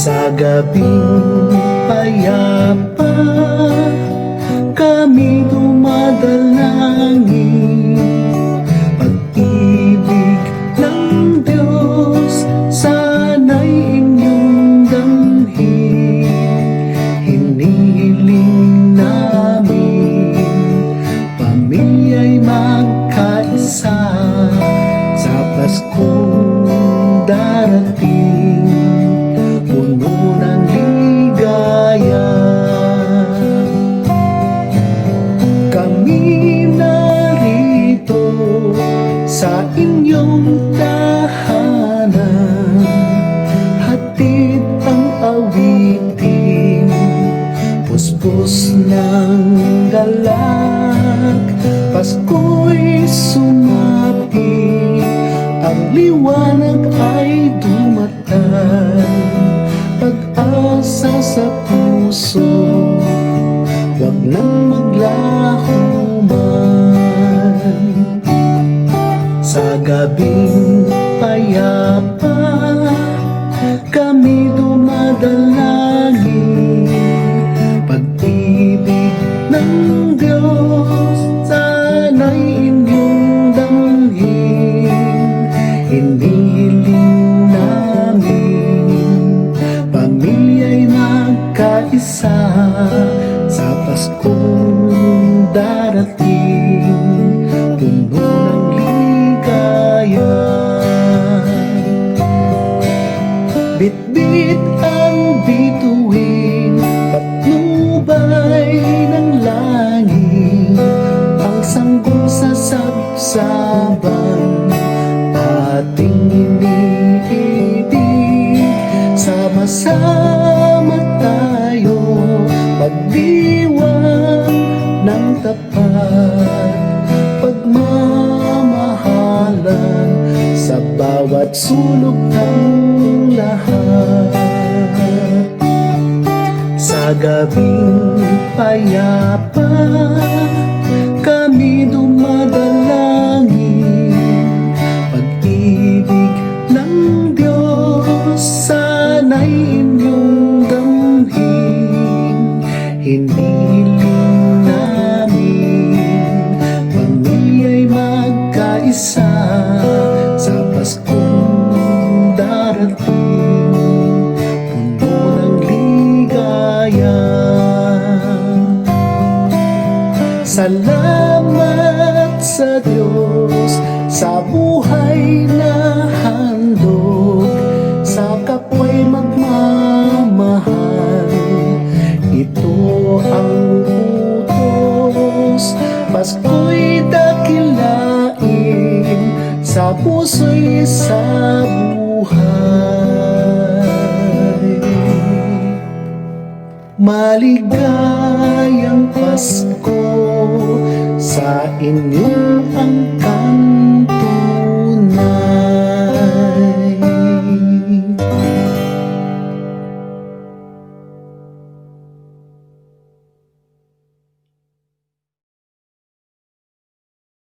Sa gabing payapa Kami dumadalangin. Pag-ibig ng Diyos Sana'y inyong damhin Hinihiling namin Pamilya'y magkaisa. Sa Paskong darating Puspos ng galak Pasko'y sumapi. Ang liwanag ay dumatag Pag-asa sa puso. Huwag nang maglaho man Sa gabing payapa Kami dumadalangin magkaisa Sa Paskong darating. Puno ng ligaya. Bitbit ang bituin Patnubay ng langit. Ang sanggol sa sabsaban Ating iniibig. Sama-sama tapat Pagmamahalan Sa bawat sulok ng lahat. Sa gabing payapa Kami dumadalangin. Pag-ibig ng Salamat sa Diyos Sa buhay na handog. Sa kapwa'y magmamahal Ito ang utos. Pasko'y dakilain Sa puso'y sa buhay. Maligayang Pasko sa inyong ang